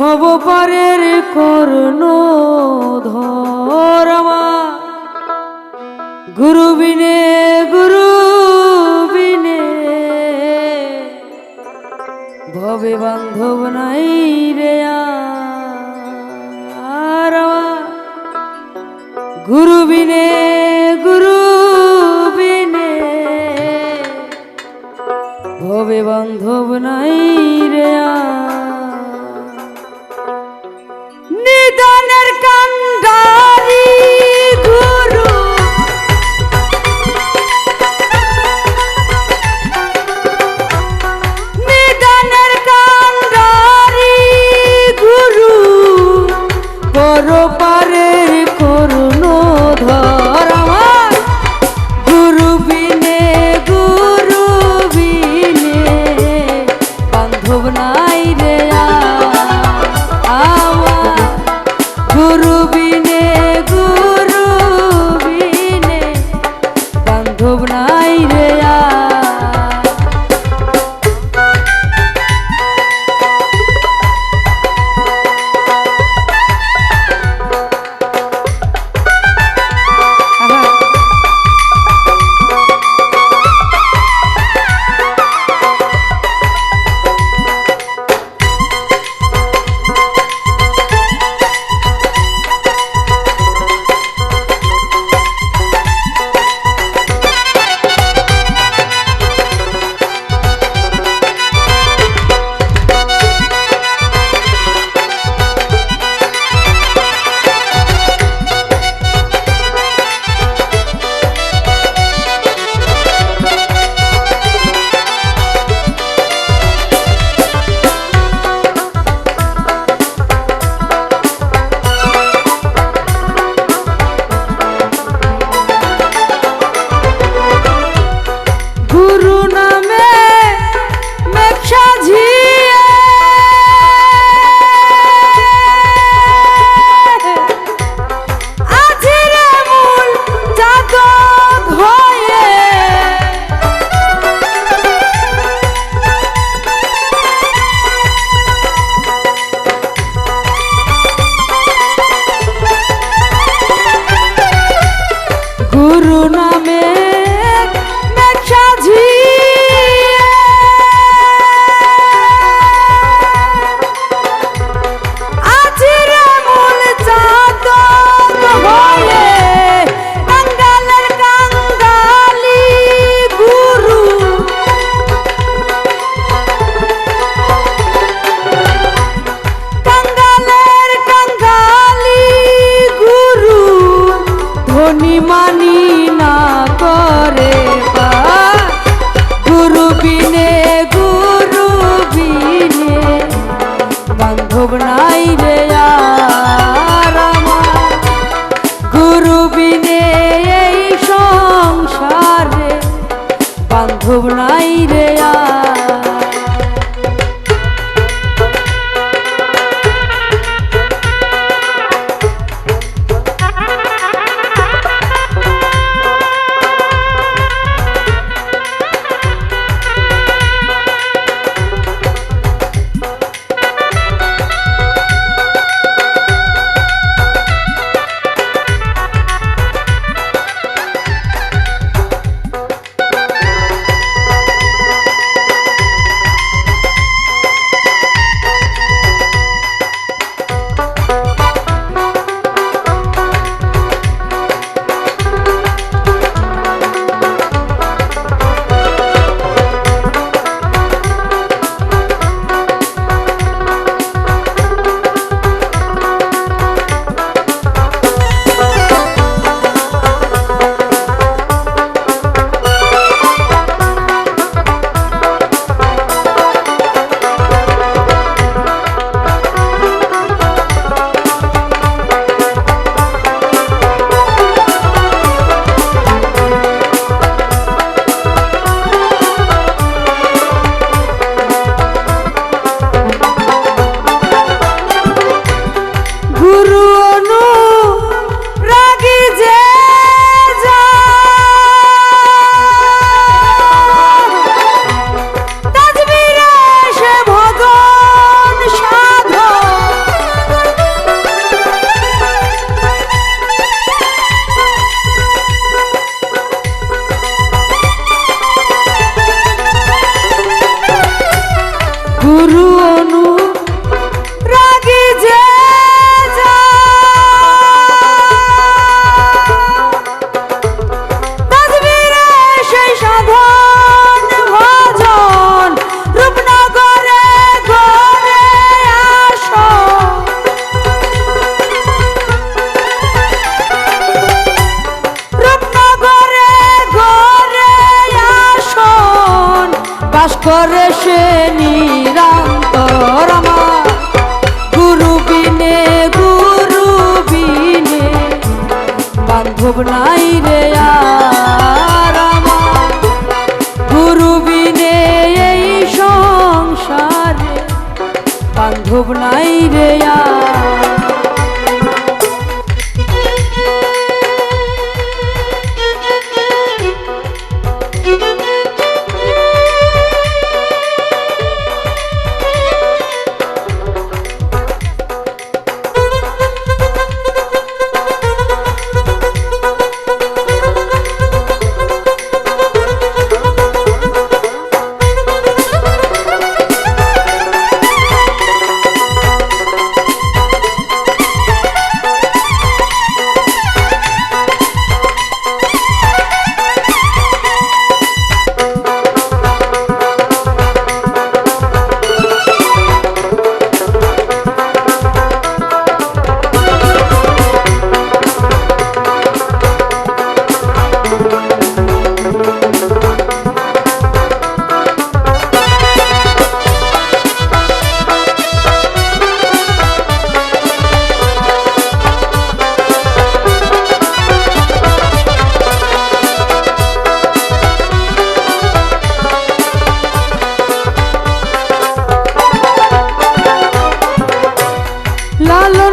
ভব পারের করুণ ধর আমার। গুরু বিনে গুরু বিনে ভবে বান্ধব নাই রে গুরু বিনে গুরু বিনে ভবে বান্ধব নাই রে আর। নিদানের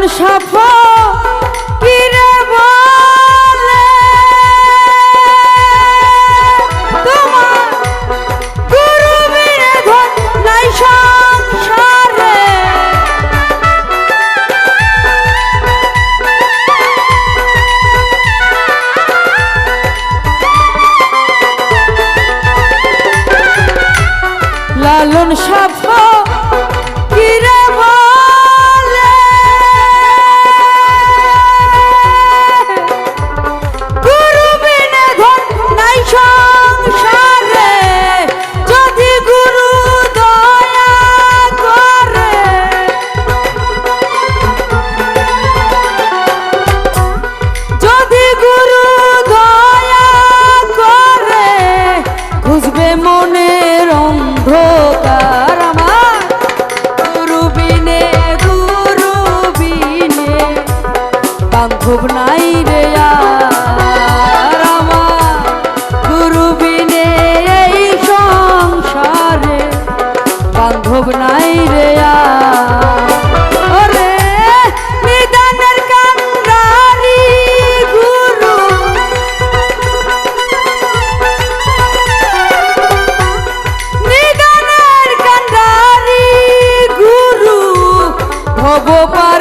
chapéu. মনের অন্ধকার আমার। রুবিনে গুরুবিনে বান্ধব নাই রে আমার। গুরুবিনে এই সংসারে বান্ধব নাই রে আর। গোপাল